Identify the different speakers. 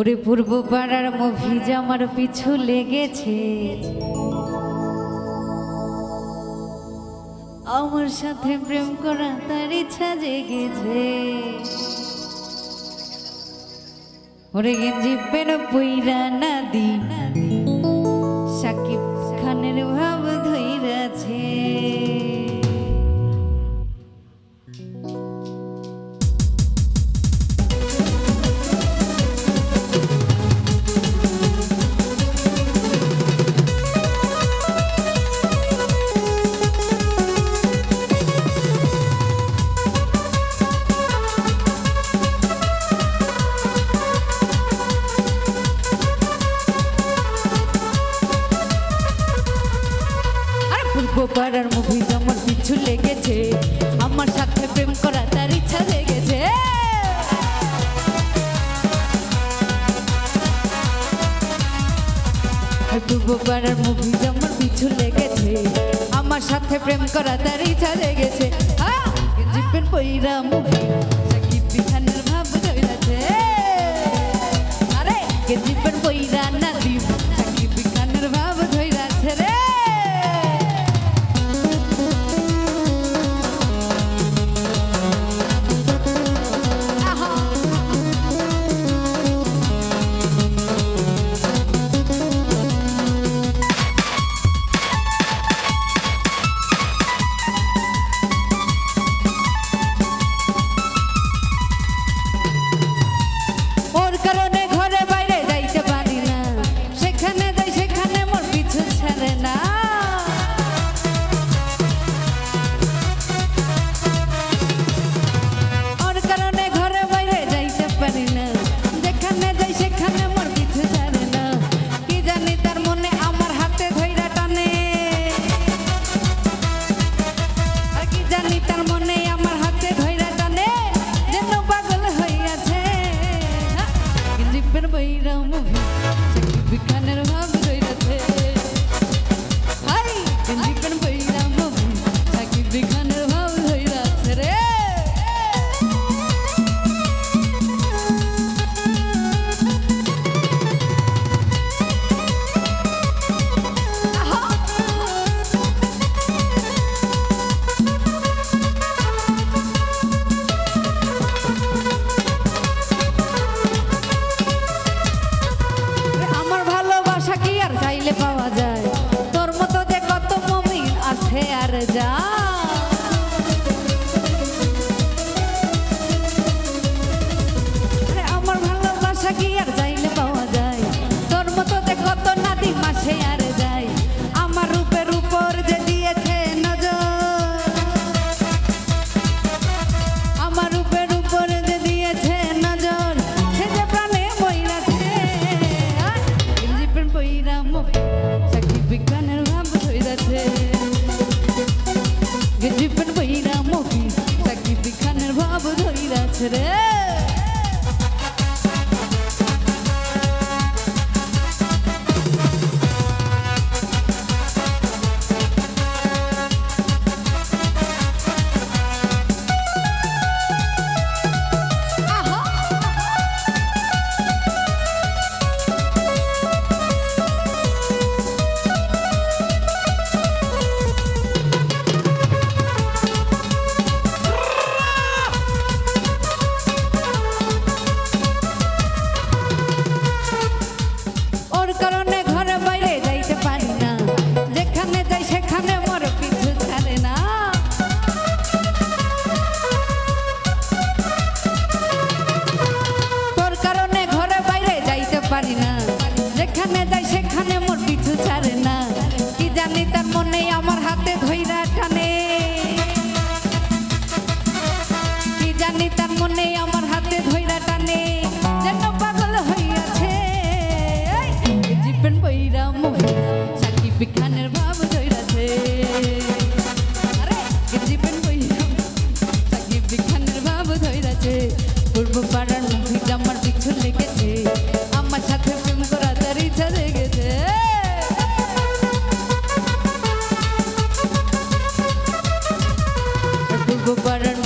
Speaker 1: ওরে পূর্ব পাড়ার মভিজা আমার পিছু লেগেছে। আমার সাথে প্রেম করা তার ইচ্ছা জেগেছে। ওরে গেঞ্জি পেরো পইরা নাদি। সাকিব খানের ভাব ধরে পাড়ার মুভি যেমন পিছু লেগেছে, আমার সাথে প্রেম করা তার ইচ্ছা লেগেছে। পূর্ব পাড়ার মুভি যেমন পিছু লেগেছে, আমার সাথে প্রেম করা তার ইচ্ছা লেগেছে। জিপেন পইরা মুভি সাকিব খানের ভাব ধরেছে আরে জিপেন পইরা যা আমার ভালোবাসা কি আর কারণে বিজ্ঞানের ভাব ধৈরাছে আরে, গেঞ্জি পেন বই তাকে বিজ্ঞানের ভাব ধৈরাছে পূর্ব পাড়ার মুভিটা আমার পিছু লেগেছে। আমার সাথে প্রেম করা তার ইচ্ছা লেগেছে পূর্ব পাড়ার